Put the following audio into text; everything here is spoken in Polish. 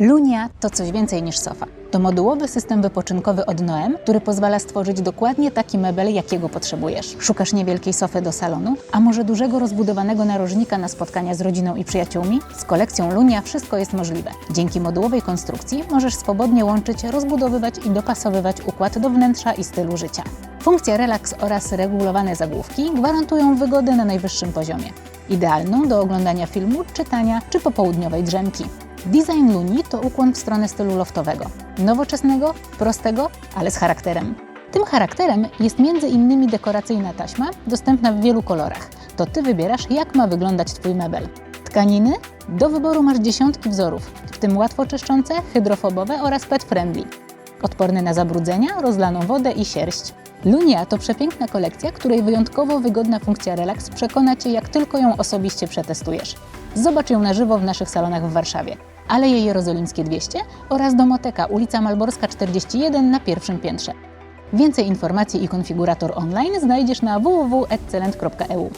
Lunia to coś więcej niż sofa. To modułowy system wypoczynkowy od Noem, który pozwala stworzyć dokładnie taki mebel, jakiego potrzebujesz. Szukasz niewielkiej sofy do salonu, a może dużego rozbudowanego narożnika na spotkania z rodziną i przyjaciółmi? Z kolekcją Lunia wszystko jest możliwe. Dzięki modułowej konstrukcji możesz swobodnie łączyć, rozbudowywać i dopasowywać układ do wnętrza i stylu życia. Funkcje relaks oraz regulowane zagłówki gwarantują wygodę na najwyższym poziomie. Idealną do oglądania filmu, czytania czy popołudniowej drzemki. Design Luni to ukłon w stronę stylu loftowego. Nowoczesnego, prostego, ale z charakterem. Tym charakterem jest innymi dekoracyjna taśma, dostępna w wielu kolorach. To Ty wybierasz, jak ma wyglądać Twój mebel. Tkaniny? Do wyboru masz dziesiątki wzorów, w tym łatwo czyszczące, hydrofobowe oraz pet friendly. Odporny na zabrudzenia, rozlaną wodę i sierść. Lunia to przepiękna kolekcja, której wyjątkowo wygodna funkcja relaks przekona Cię, jak tylko ją osobiście przetestujesz. Zobacz ją na żywo w naszych salonach w Warszawie. Aleje Jerozolimskie 200 oraz Domoteka, ulica Malborska 41 na pierwszym piętrze. Więcej informacji i konfigurator online znajdziesz na www.excellent.eu.